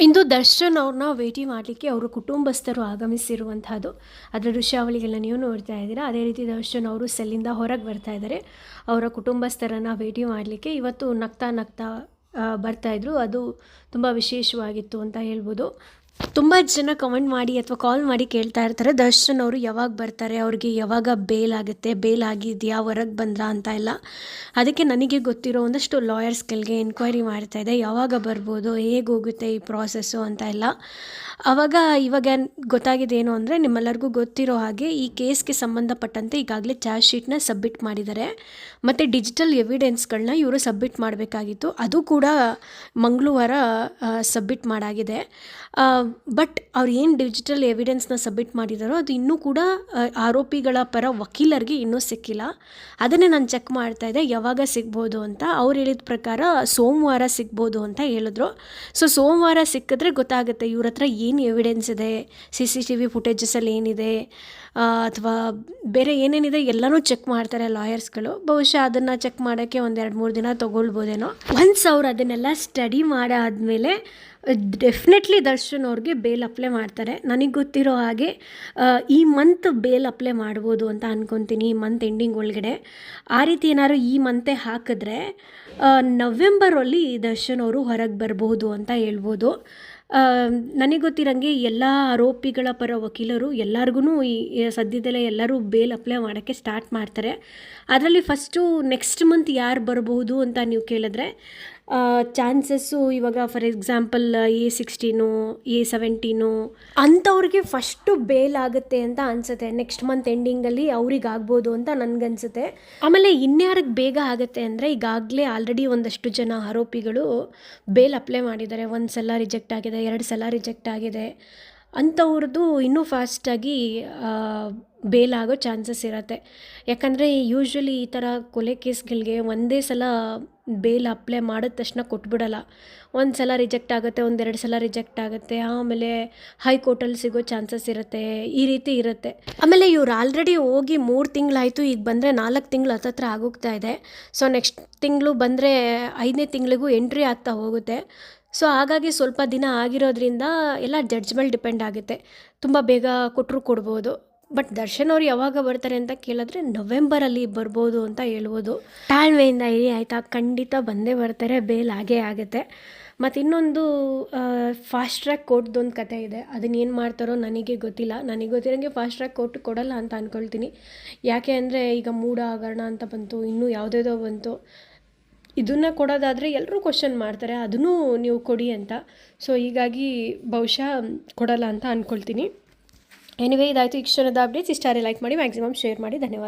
ಇಂದು ದರ್ಶನ್ ಅವ್ರನ್ನ ಭೇಟಿ ಮಾಡಲಿಕ್ಕೆ ಅವರ ಕುಟುಂಬಸ್ಥರು ಆಗಮಿಸಿರುವಂತಹದ್ದು. ಅದರ ದೃಶ್ಯಾವಳಿಗಳನ್ನ ನೀವು ನೋಡ್ತಾ ಇದ್ದೀರಾ. ಅದೇ ರೀತಿ ದರ್ಶನ್ ಅವರು ಸೆಲ್ಲಿಂದ ಹೊರಗೆ ಬರ್ತಾ ಇದ್ದಾರೆ. ಅವರ ಕುಟುಂಬಸ್ಥರನ್ನು ಭೇಟಿ ಮಾಡಲಿಕ್ಕೆ ಇವತ್ತು ನಗ್ತಾ ನಗ್ತಾ ಬರ್ತಾಯಿದ್ರು ಅದು ತುಂಬ ವಿಶೇಷವಾಗಿತ್ತು ಅಂತ ಹೇಳ್ಬೋದು. ತುಂಬ ಜನ ಕಮೆಂಟ್ ಮಾಡಿ ಅಥವಾ ಕಾಲ್ ಮಾಡಿ ಕೇಳ್ತಾ ಇರ್ತಾರೆ. ದರ್ಶನ್ ಅವರು ಯಾವಾಗ ಬರ್ತಾರೆ? ಅವ್ರಿಗೆ ಯಾವಾಗ ಬೇಲ್ ಆಗುತ್ತೆ? ಬೇಲ್ ಆಗಿದೆಯಾ? ಹೊರಗೆ ಬಂದ್ರಾ ಅಂತ ಎಲ್ಲ. ಅದಕ್ಕೆ ನನಗೆ ಗೊತ್ತಿರೋ ಒಂದಷ್ಟು ಲಾಯರ್ಸ್ಗಳಿಗೆ ಎನ್ಕ್ವೈರಿ ಮಾಡ್ತಾ ಇದೆ. ಯಾವಾಗ ಬರ್ಬೋದು? ಹೇಗೆ ಹೋಗುತ್ತೆ ಈ ಪ್ರಾಸೆಸ್ಸು ಅಂತ ಎಲ್ಲ. ಆವಾಗ ಇವಾಗ ಗೊತ್ತಾಗಿದೆ ಏನು ಅಂದರೆ ನಿಮ್ಮೆಲ್ಲರಿಗೂ ಗೊತ್ತಿರೋ ಹಾಗೆ ಈ ಕೇಸ್ಗೆ ಸಂಬಂಧಪಟ್ಟಂತೆ ಈಗಾಗಲೇ ಚಾರ್ಜ್ ಶೀಟ್ನ ಸಬ್ಮಿಟ್ ಮಾಡಿದ್ದಾರೆ. ಮತ್ತು ಡಿಜಿಟಲ್ ಎವಿಡೆನ್ಸ್ಗಳನ್ನ ಇವರು ಸಬ್ಮಿಟ್ ಮಾಡಬೇಕಾಗಿತ್ತು. ಅದು ಕೂಡ ಮಂಗಳವಾರ ಸಬ್ಮಿಟ್ ಮಾಡಾಗಿದೆ. ಬಟ್ ಅವ್ರು ಏನು ಡಿಜಿಟಲ್ ಎವಿಡೆನ್ಸ್ನ ಸಬ್ಮಿಟ್ ಮಾಡಿದಾರೋ ಅದು ಇನ್ನೂ ಕೂಡ ಆರೋಪಿಗಳ ಪರ ವಕೀಲರಿಗೆ ಇನ್ನೂ ಸಿಕ್ಕಿಲ್ಲ. ಅದನ್ನೇ ನಾನು ಚೆಕ್ ಮಾಡ್ತಾ ಇದ್ದೆ, ಯಾವಾಗ ಸಿಗ್ಬೋದು ಅಂತ. ಅವ್ರು ಹೇಳಿದ ಪ್ರಕಾರ ಸೋಮವಾರ ಸಿಗ್ಬೋದು ಅಂತ ಹೇಳಿದ್ರು. ಸೊ ಸೋಮವಾರ ಸಿಕ್ಕಿದ್ರೆ ಗೊತ್ತಾಗುತ್ತೆ ಇವ್ರ ಹತ್ರ ಏನು ಎವಿಡೆನ್ಸ್ ಇದೆ ಸಿ ಸಿ ಟಿ ವಿ ಫುಟೇಜಸಲ್ಲಿ ಏನಿದೆ ಅಥವಾ ಬೇರೆ ಏನೇನಿದೆ ಎಲ್ಲನೂ ಚೆಕ್ ಮಾಡ್ತಾರೆ ಲಾಯರ್ಸ್ಗಳು ಬಹುಶಃ ಅದನ್ನು ಚೆಕ್ ಮಾಡೋಕ್ಕೆ ಒಂದೆರಡು ಮೂರು ದಿನ ತೊಗೊಳ್ಬೋದೇನೋ. ಒನ್ಸ್ ಅವ್ರು ಅದನ್ನೆಲ್ಲ ಸ್ಟಡಿ ಮಾಡಾದಮೇಲೆ ಡೆಫಿನೆಟ್ಲಿ ದರ್ಶನ್ ಅವ್ರಿಗೆ ಬೇಲ್ ಅಪ್ಲೈ ಮಾಡ್ತಾರೆ. ನನಗೆ ಗೊತ್ತಿರೋ ಹಾಗೆ ಈ ಮಂತ್ ಬೇಲ್ ಅಪ್ಲೈ ಮಾಡ್ಬೋದು ಅಂತ ಅಂದ್ಕೊತೀನಿ ಈ ಮಂತ್ ಎಂಡಿಂಗ್ ಒಳಗಡೆ. ಆ ರೀತಿ ಏನಾದ್ರು ಈ ಮಂತೆ ಹಾಕಿದ್ರೆ ನವೆಂಬರಲ್ಲಿ ದರ್ಶನ್ ಅವರು ಹೊರಗೆ ಬರಬಹುದು ಅಂತ ಹೇಳ್ಬೋದು. ನನಗೆ ಗೊತ್ತಿರಂಗೆ ಎಲ್ಲ ಆರೋಪಿಗಳ ಪರ ವಕೀಲರು ಎಲ್ಲರಿಗೂ ಈ ಸದ್ಯದಲ್ಲೇ ಎಲ್ಲರೂ ಬೇಲ್ ಅಪ್ಲೈ ಮಾಡೋಕ್ಕೆ ಸ್ಟಾರ್ಟ್ ಮಾಡ್ತಾರೆ. ಅದರಲ್ಲಿ ಫಸ್ಟು ನೆಕ್ಸ್ಟ್ ಮಂತ್ ಯಾರು ಬರಬಹುದು ಅಂತ ನೀವು ಕೇಳಿದ್ರೆ ಚಾನ್ಸಸ್ಸು ಇವಾಗ for example A sixteen A seventeen ಅಂಥವ್ರಿಗೆ ಫಸ್ಟು ಬೇಲ್ ಆಗುತ್ತೆ ಅಂತ ಅನಿಸುತ್ತೆ. ನೆಕ್ಸ್ಟ್ ಮಂತ್ ಎಂಡಿಂಗಲ್ಲಿ ಅವ್ರಿಗೆ ಆಗ್ಬೋದು ಅಂತ ನನಗನ್ಸುತ್ತೆ. ಆಮೇಲೆ ಇನ್ಯಾರಿಗೆ ಬೇಗ ಆಗುತ್ತೆ ಅಂದರೆ ಈಗಾಗಲೇ ಆಲ್ರೆಡಿ ಒಂದಷ್ಟು ಜನ ಆರೋಪಿಗಳು ಬೇಲ್ ಅಪ್ಲೈ ಮಾಡಿದ್ದಾರೆ. ಒಂದು ಸಲ ರಿಜೆಕ್ಟ್ ಆಗಿದೆ ಎರಡು ಸಲ ರಿಜೆಕ್ಟ್ ಆಗಿದೆ. ಅಂಥವ್ರದ್ದು ಇನ್ನೂ ಫಾಸ್ಟಾಗಿ ಬೇಲಾಗೋ ಚಾನ್ಸಸ್ ಇರುತ್ತೆ. ಯಾಕಂದರೆ ಯೂಶ್ವಲಿ ಈ ಥರ ಕೊಲೆ ಕೇಸ್ಗಳಿಗೆ ಒಂದೇ ಸಲ ಬೇಲ್ ಅಪ್ಲೈ ಮಾಡಿದ ತಕ್ಷಣ ಕೊಟ್ಬಿಡಲ್ಲ. ಒಂದು ಸಲ ರಿಜೆಕ್ಟ್ ಆಗುತ್ತೆ ಒಂದೆರಡು ಸಲ ರಿಜೆಕ್ಟ್ ಆಗುತ್ತೆ, ಆಮೇಲೆ ಹೈಕೋರ್ಟಲ್ಲಿ ಸಿಗೋ ಚಾನ್ಸಸ್ ಇರುತ್ತೆ, ಈ ರೀತಿ ಇರುತ್ತೆ. ಆಮೇಲೆ ಇವ್ರು ಆಲ್ರೆಡಿ ಹೋಗಿ ಮೂರು ತಿಂಗಳಾಯಿತು, ಈಗ ಬಂದರೆ ನಾಲ್ಕು ತಿಂಗಳು ಹತ್ತತ್ರ ಆಗೋಗ್ತಾ ಇದೆ. ಸೊ, ನೆಕ್ಸ್ಟ್ ತಿಂಗಳು ಬಂದರೆ ಐದನೇ ತಿಂಗಳಿಗೂ ಎಂಟ್ರಿ ಆಗ್ತಾ ಹೋಗುತ್ತೆ. ಸೊ ಹಾಗಾಗಿ ಸ್ವಲ್ಪ ದಿನ ಆಗಿರೋದ್ರಿಂದ ಎಲ್ಲ ಜಡ್ಜ್ ಮೇಲೆ ಡಿಪೆಂಡ್ ಆಗುತ್ತೆ. ತುಂಬ ಬೇಗ ಕೊಟ್ಟರು ಕೊಡ್ಬೋದು. ಬಟ್ ದರ್ಶನ್ ಅವ್ರು ಯಾವಾಗ ಬರ್ತಾರೆ ಅಂತ ಕೇಳಿದ್ರೆ ನವೆಂಬರಲ್ಲಿ ಬರ್ಬೋದು ಅಂತ ಹೇಳ್ಬೋದು. ತಾಳ್ಮೆಯಿಂದ ಇರಿ ಆಯಿತಾ? ಖಂಡಿತ ಬಂದೇ ಬರ್ತಾರೆ. ಬೇಲ್ ಹಾಗೇ ಆಗುತ್ತೆ. ಮತ್ತು ಇನ್ನೊಂದು ಫಾಸ್ಟ್ ಟ್ರ್ಯಾಕ್ ಕೋರ್ಟ್ದೊಂದು ಕತೆ ಇದೆ. ಅದನ್ನ ಏನು ಮಾಡ್ತಾರೋ ನನಗೆ ಗೊತ್ತಿಲ್ಲ. ನನಗೆ ಗೊತ್ತಿರೋಂಗೆ ಫಾಸ್ಟ್ ಟ್ರ್ಯಾಕ್ ಕೋರ್ಟ್ ಕೊಡಲ್ಲ ಅಂತ ಅಂದ್ಕೊಳ್ತೀನಿ ಯಾಕೆ ಅಂದರೆ ಈಗ ಮೂಡ ಹಗರಣ ಅಂತ ಬಂತು, ಇನ್ನೂ ಯಾವುದೇದೋ ಬಂತು. ಇದನ್ನು ಕೊಡೋದಾದರೆ ಎಲ್ಲರೂ ಕ್ವಶನ್ ಮಾಡ್ತಾರೆ, ಅದನ್ನೂ ನೀವು ಕೊಡಿ ಅಂತ. ಸೊ ಹೀಗಾಗಿ ಬಹುಶಃ ಕೊಡಲ್ಲ ಅಂತ ಅಂದ್ಕೊಳ್ತೀನಿ ಎನಿವೇ ಇದಾಯಿತು. ಈ ಕ್ಷಣದ ಅಪ್ಡೇಟ್ಸ್ ಇಷ್ಟಾರೆ ಲೈಕ್ ಮಾಡಿ ಮ್ಯಾಕ್ಸಿಮಮ್ ಶೇರ್ ಮಾಡಿ. ಧನ್ಯವಾದ.